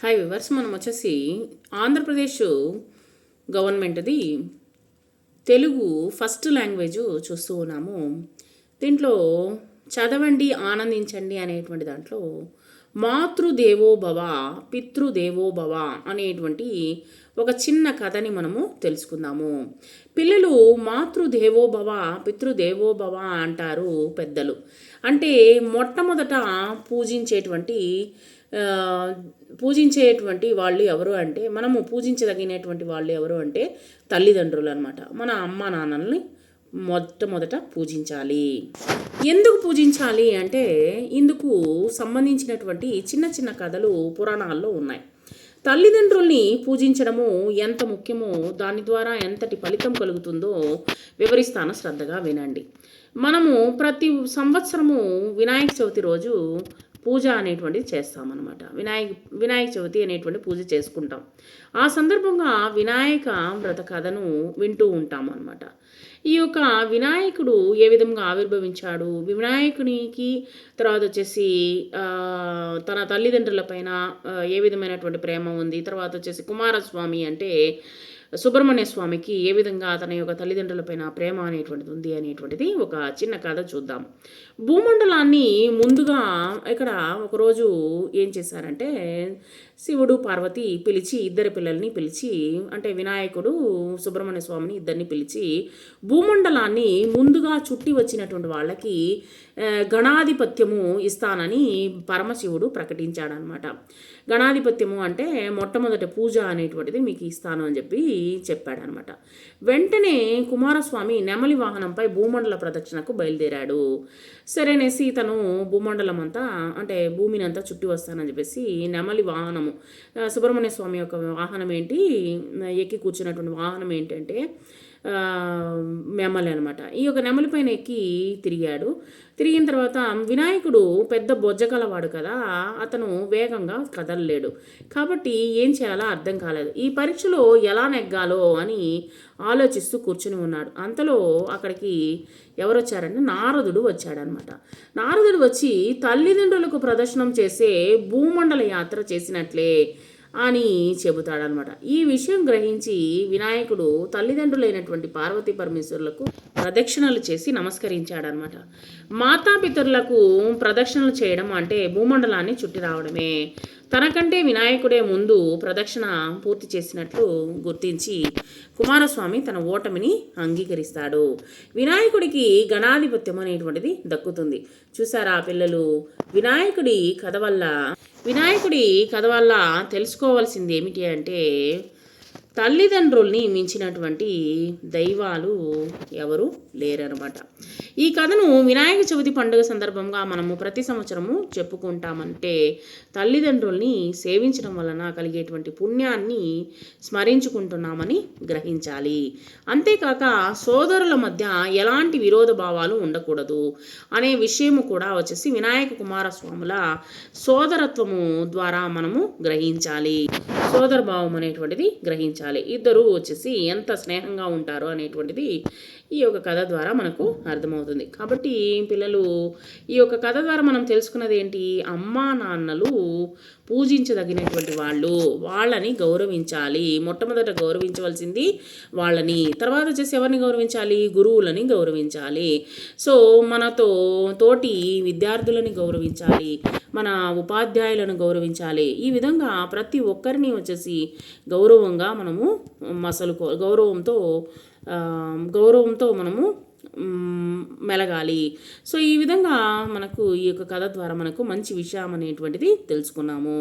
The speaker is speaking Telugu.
హాయ్ వివర్స్ మనం వచ్చేసి ఆంధ్రప్రదేశ్ గవర్నమెంట్ది తెలుగు ఫస్ట్ లాంగ్వేజ్ చూస్తూ ఉన్నాము. దీంట్లో చదవండి ఆనందించండి అనేటువంటి దాంట్లో మాతృదేవో భవ పితృదేవో భవ అనేటువంటి ఒక చిన్న కథని మనము తెలుసుకుందాము. పిల్లలు మాతృదేవో భవ పితృదేవో భవ అంటారు పెద్దలు. అంటే మొట్టమొదట పూజించేటువంటి పూజించేటువంటి వాళ్ళు ఎవరు అంటే మనము పూజించదగినటువంటి వాళ్ళు ఎవరు అంటే తల్లిదండ్రులు అనమాట మన అమ్మ నాన్నల్ని మొట్టమొదట పూజించాలి. ఎందుకు పూజించాలి అంటే ఇందుకు సంబంధించినటువంటి చిన్న చిన్న కథలు పురాణాల్లో ఉన్నాయి. తల్లిదండ్రుల్ని పూజించడము ఎంత ముఖ్యమో దాని ద్వారా ఎంతటి ఫలితం కలుగుతుందో వివరిస్తాను శ్రద్ధగా వినండి. మనము ప్రతి సంవత్సరము వినాయక చవితి రోజు పూజ అనేటువంటిది చేస్తామన్నమాట. వినాయక వినాయక చవితి అనేటువంటి పూజ చేసుకుంటాం. ఆ సందర్భంగా వినాయక వ్రత కథను వింటూ ఉంటాం అనమాట ఈ యొక్క వినాయకుడు ఏ విధంగా ఆవిర్భవించాడు? వినాయకునికి తర్వాత వచ్చేసి తన తల్లిదండ్రుల పైన ఏ విధమైనటువంటి ప్రేమ ఉంది? తర్వాత వచ్చేసి కుమారస్వామి అంటే సుబ్రహ్మణ్య స్వామికి ఏ విధంగా తన యొక్క తల్లిదండ్రులపైన ప్రేమ అనేటువంటిది ఉంది అనేటువంటిది ఒక చిన్న కథ చూద్దాం. భూమండలాన్ని ముందుగా ఇక్కడ ఒకరోజు ఏం చేశారంటే శివుడు పార్వతి పిలిచి ఇద్దరు పిల్లల్ని పిలిచి అంటే వినాయకుడు సుబ్రహ్మణ్య స్వామిని ఇద్దరిని పిలిచి భూమండలాన్ని ముందుగా చుట్టి వచ్చినటువంటి వాళ్ళకి గణాధిపత్యము ఇస్తానని పరమశివుడు ప్రకటించాడనమాట. గణాధిపత్యము అంటే మొట్టమొదటి పూజ అనేటువంటిది మీకు ఇస్తాను అని చెప్పి చెప్పాడనమాట. వెంటనే కుమారస్వామి నెమలి వాహనంపై భూమండల ప్రదక్షిణకు బయలుదేరాడు. సరేనేసి తను భూమండలం అంతా అంటే భూమిని అంతా చుట్టి వస్తానని చెప్పేసి నెమలి వాహనము సుబ్రహ్మణ్య స్వామి యొక్క వాహనం ఏంటి ఎక్కి కూర్చున్నటువంటి వాహనం ఏంటంటే నెమలి అనమాట ఈ యొక్క నెమలి పైన ఎక్కి తిరిగాడు. తిరిగిన తర్వాత వినాయకుడు పెద్ద బొజ్జగలవాడు కదా అతను వేగంగా కదలలేడు. కాబట్టి ఏం చేయాలో అర్థం కాలేదు. ఈ పరీక్షలో ఎలా నెగ్గాలో అని ఆలోచిస్తూ కూర్చుని ఉన్నాడు. అంతలో అక్కడికి ఎవరు వచ్చారంటే నారదుడు వచ్చాడనమాట నారదుడు వచ్చి తల్లిదండ్రులకు ప్రదర్శనం చేసే భూమండల యాత్ర చేసినట్లే అని చెబుతాడనమాట. ఈ విషయం గ్రహించి వినాయకుడు తల్లిదండ్రులైనటువంటి పార్వతీ పరమేశ్వరులకు ప్రదక్షిణలు చేసి నమస్కరించాడనమాట. మాతాపితరులకు ప్రదక్షిణలు చేయడం అంటే భూమండలాన్ని చుట్టి రావడమే. తనకంటే వినాయకుడే ముందు ప్రదక్షిణ పూర్తి చేసినట్లు గుర్తించి కుమారస్వామి తన ఓటమిని అంగీకరిస్తాడు. వినాయకుడికి గణాధిపత్యం అనేటువంటిది దక్కుతుంది. చూసారా పిల్లలు? వినాయకుడి కథ వల్ల వినాయకుడి కథ వల్ల తెలుసుకోవాల్సింది ఏమిటి అంటే తల్లిదండ్రుల్ని మించినటువంటి దైవాలు ఎవరు లేరనమాట ఈ కథను వినాయక చవితి పండుగ సందర్భంగా మనము ప్రతి సంవత్సరము చెప్పుకుంటామంటే తల్లిదండ్రుల్ని సేవించడం వలన కలిగేటువంటి పుణ్యాన్ని స్మరించుకుంటున్నామని గ్రహించాలి. అంతేకాక సోదరుల మధ్య ఎలాంటి విరోధ భావాలు ఉండకూడదు అనే విషయము కూడా వచ్చేసి వినాయక కుమారస్వాముల సోదరత్వము ద్వారా మనము గ్రహించాలి. సోదర భావం అనేటువంటిది గ్రహించాలి. ఇద్దరు వచ్చేసి ఎంత స్నేహంగా ఉంటారో అనేటువంటిది ఈ యొక్క కథ ద్వారా మనకు అర్థమవుతుంది. కాబట్టి పిల్లలు ఈ యొక్క కథ ద్వారా మనం తెలుసుకున్నది ఏంటి? అమ్మా నాన్నలు పూజించదగినటువంటి వాళ్ళు వాళ్ళని గౌరవించాలి. మొట్టమొదట గౌరవించవలసింది వాళ్ళని. తర్వాత వచ్చేసి ఎవరిని గౌరవించాలి? గురువులని గౌరవించాలి. సో మనతో తోటి విద్యార్థులని గౌరవించాలి. మన ఉపాధ్యాయులను గౌరవించాలి. ఈ విధంగా ప్రతి ఒక్కరిని వచ్చేసి గౌరవంగా మనము మసలు గౌరవంతో గౌరవంతో మనము మెలగాలి. సో ఈ విధంగా మనకు ఈ యొక్క కథ ద్వారా మనకు మంచి విషయం అనేటువంటిది తెలుసుకున్నాము.